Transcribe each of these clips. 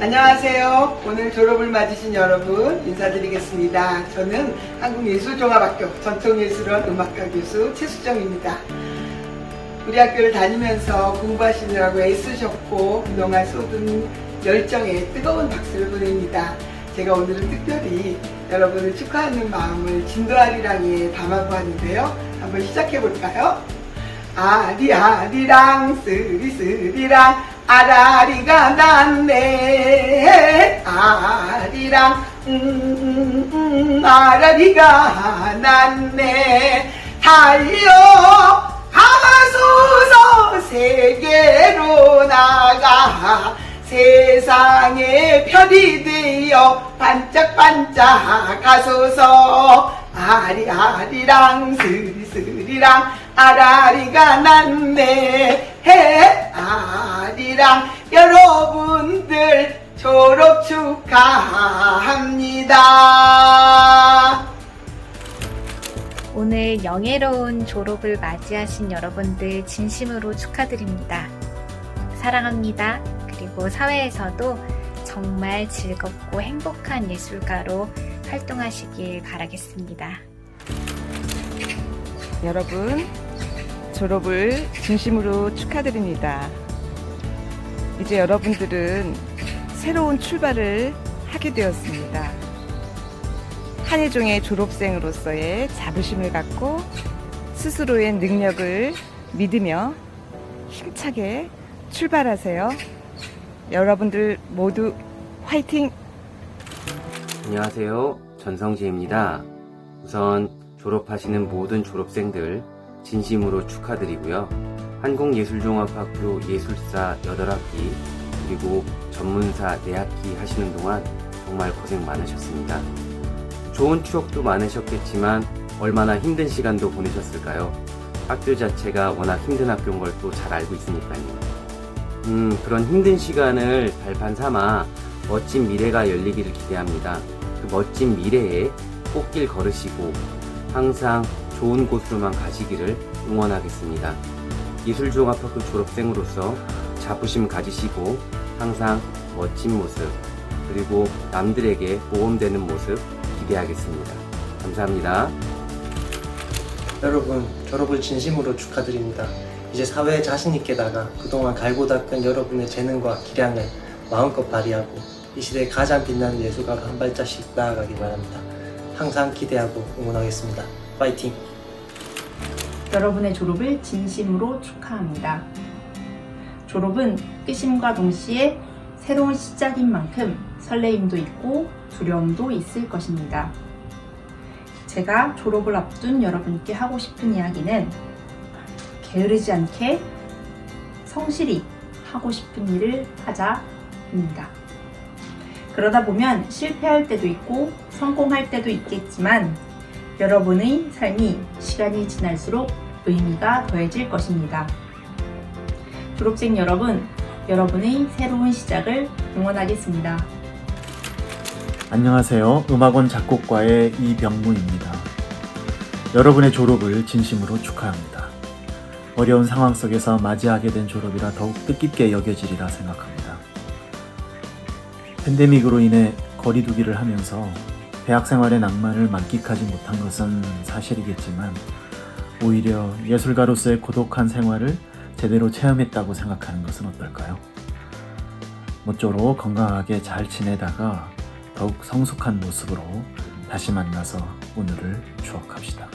안녕하세요. 오늘 졸업을 맞으신 여러분 인사드리겠습니다. 저는 한국예술종합학교 전통예술원 음악과 교수 최수정입니다. 우리 학교를 다니면서 공부하시느라고 애쓰셨고 그동안 쏟은 열정에 뜨거운 박수를 보냅니다. 제가 오늘은 특별히 여러분을 축하하는 마음을 진도아리랑에 담아보았는데요. 한번 시작해 볼까요? 아리아리랑 쓰리쓰리랑 아라리가 났네. 아리랑 음, 음, 아라리가 났네. 달려 가소서 세계로 나가. 세상의 별이 되어 반짝반짝 가소서. 아리아리랑 스리스리랑 아라리가 났네. 해 아리랑 여러분들 졸업 축하합니다. 오늘 영예로운 졸업을 맞이하신 여러분들 진심으로 축하드립니다. 사랑합니다. 그리고 사회에서도 정말 즐겁고 행복한 예술가로 활동하시길 바라겠습니다. 여러분, 졸업을 진심으로 축하드립니다. 이제 여러분들은 새로운 출발을 하게 되었습니다. 한예종의 졸업생으로서의 자부심을 갖고 스스로의 능력을 믿으며 힘차게 출발하세요. 여러분들 모두 화이팅! 안녕하세요. 전성지입니다. 우선 졸업하시는 모든 졸업생들 진심으로 축하드리고요. 한국예술종합학교 예술사 8학기 그리고 전문사 4학기 하시는 동안 정말 고생 많으셨습니다. 좋은 추억도 많으셨겠지만 얼마나 힘든 시간도 보내셨을까요? 학교 자체가 워낙 힘든 학교인 걸 또 잘 알고 있으니까요. 음, 그런 힘든 시간을 발판 삼아 멋진 미래가 열리기를 기대합니다. 그 멋진 미래에 꽃길 걸으시고 항상 좋은 곳으로만 가시기를 응원하겠습니다. 예술종합학교 졸업생으로서 자부심 가지시고 항상 멋진 모습 그리고 남들에게 모험되는 모습 기대하겠습니다. 감사합니다. 여러분 졸업을 진심으로 축하드립니다. 이제 사회에 자신 있게 나가 그동안 갈고 닦은 여러분의 재능과 기량을 마음껏 발휘하고 이 시대에 가장 빛나는 예술가로 한 발자씩 나아가기 바랍니다. 항상 기대하고 응원하겠습니다. 파이팅! 여러분의 졸업을 진심으로 축하합니다. 졸업은 끝임과 동시에 새로운 시작인 만큼 설레임도 있고 두려움도 있을 것입니다. 제가 졸업을 앞둔 여러분께 하고 싶은 이야기는 게으르지 않게 성실히 하고 싶은 일을 하자입니다. 그러다 보면 실패할 때도 있고 성공할 때도 있겠지만 여러분의 삶이 시간이 지날수록 의미가 더해질 것입니다. 졸업생 여러분, 여러분의 새로운 시작을 응원하겠습니다. 안녕하세요. 음악원 작곡과의 이병무입니다. 여러분의 졸업을 진심으로 축하합니다. 어려운 상황 속에서 맞이하게 된 졸업이라 더욱 뜻깊게 여겨지리라 생각합니다. 팬데믹으로 인해 거리두기를 하면서 대학 생활의 낭만을 만끽하지 못한 것은 사실이겠지만 오히려 예술가로서의 고독한 생활을 제대로 체험했다고 생각하는 것은 어떨까요? 모쪼록 건강하게 잘 지내다가 더욱 성숙한 모습으로 다시 만나서 오늘을 추억합시다.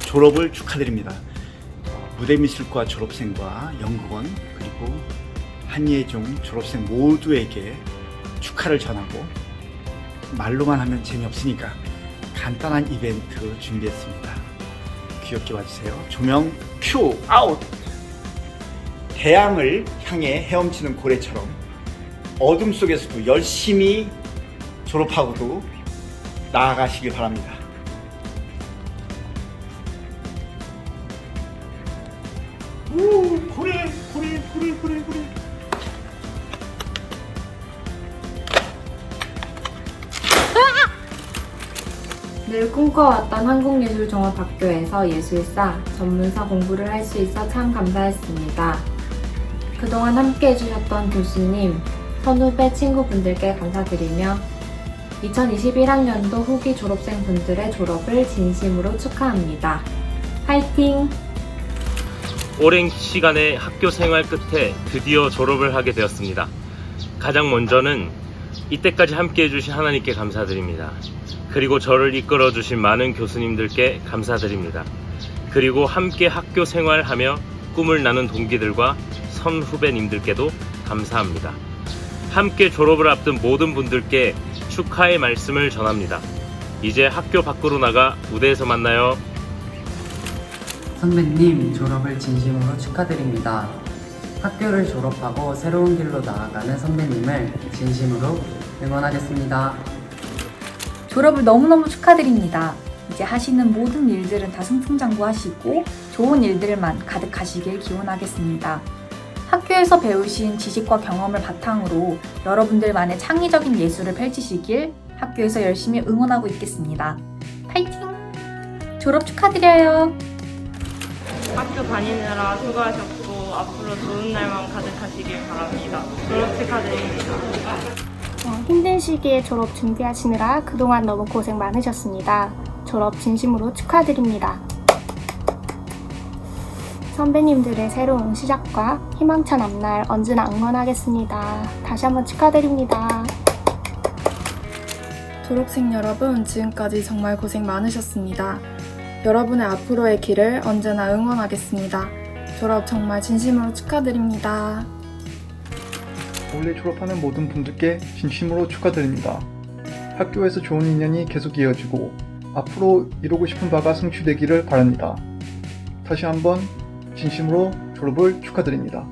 졸업을 축하드립니다. 무대미술과 졸업생과 연구원 그리고 한예종 졸업생 모두에게 축하를 전하고 말로만 하면 재미없으니까 간단한 이벤트 준비했습니다. 귀엽게 와주세요. 조명 큐 아웃! 태양을 향해 헤엄치는 고래처럼 어둠 속에서도 열심히 졸업하고도 나아가시길 바랍니다. 오, 고래, 고래, 고래, 고래, 늘 꿈꿔왔던 한국예술종합학교에서 예술사, 전문사 공부를 할 수 있어 참 감사했습니다. 그동안 함께 해주셨던 교수님, 선후배 친구분들께 감사드리며 2021학년도 후기 졸업생분들의 졸업을 진심으로 축하합니다. 화이팅! 오랜 시간의 학교 생활 끝에 드디어 졸업을 하게 되었습니다. 가장 먼저는 이때까지 함께 해주신 하나님께 감사드립니다. 그리고 저를 이끌어 주신 많은 교수님들께 감사드립니다. 그리고 함께 학교 생활하며 꿈을 나눈 동기들과 선후배님들께도 감사합니다. 함께 졸업을 앞둔 모든 분들께 축하의 말씀을 전합니다. 이제 학교 밖으로 나가 무대에서 만나요. 선배님 졸업을 진심으로 축하드립니다. 학교를 졸업하고 새로운 길로 나아가는 선배님을 진심으로 응원하겠습니다. 졸업을 너무너무 축하드립니다. 이제 하시는 모든 일들은 다 승승장구하시고 좋은 일들만 가득하시길 기원하겠습니다. 학교에서 배우신 지식과 경험을 바탕으로 여러분들만의 창의적인 예술을 펼치시길 학교에서 열심히 응원하고 있겠습니다. 파이팅! 졸업 축하드려요. 학교 다니느라 수고하셨고 앞으로 좋은 날만 가득하시길 바랍니다. 졸업 축하드립니다. 어, 힘든 시기에 졸업 준비하시느라 그동안 너무 고생 많으셨습니다. 졸업 진심으로 축하드립니다. 선배님들의 새로운 시작과 희망찬 앞날 언제나 응원하겠습니다. 다시 한번 축하드립니다. 졸업생 여러분, 지금까지 정말 고생 많으셨습니다. 여러분의 앞으로의 길을 언제나 응원하겠습니다. 졸업 정말 진심으로 축하드립니다. 올해 졸업하는 모든 분들께 진심으로 축하드립니다. 학교에서 좋은 인연이 계속 이어지고 앞으로 이루고 싶은 바가 성취되기를 바랍니다. 다시 한번 진심으로 졸업을 축하드립니다.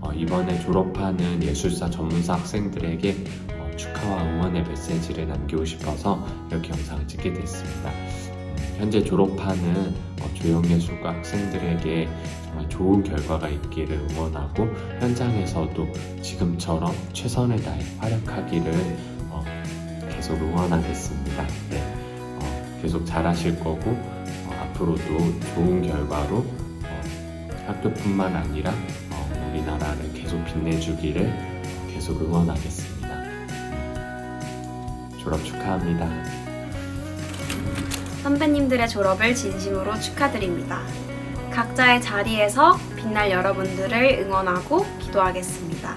어, 이번에 졸업하는 예술사 전문사 학생들에게 어, 축하와 응원의 메시지를 남기고 싶어서 이렇게 영상을 찍게 됐습니다. 음, 현재 졸업하는 어, 조형예술과 학생들에게 정말 좋은 결과가 있기를 응원하고 현장에서도 지금처럼 최선을 다해 활약하기를 어, 계속 응원하겠습니다. 네, 어, 계속 잘하실 거고 어, 앞으로도 좋은 결과로 어, 학교뿐만 아니라 어, 우리나라를 계속 빛내주기를 계속 응원하겠습니다. 졸업 축하합니다. 선배님들의 졸업을 진심으로 축하드립니다. 각자의 자리에서 빛날 여러분들을 응원하고 기도하겠습니다.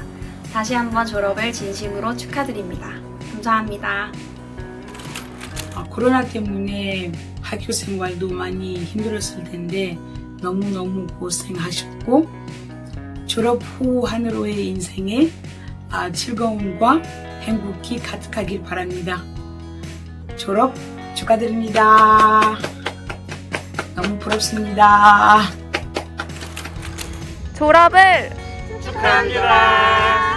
다시 한번 졸업을 진심으로 축하드립니다. 감사합니다. 아, 코로나 때문에 학교 생활도 많이 힘들었을 텐데 너무너무 고생하셨고 졸업 후 하늘로의 인생에 아, 즐거움과 행복이 가득하길 바랍니다. 졸업 축하드립니다. 너무 부럽습니다. 졸업을 축하합니다.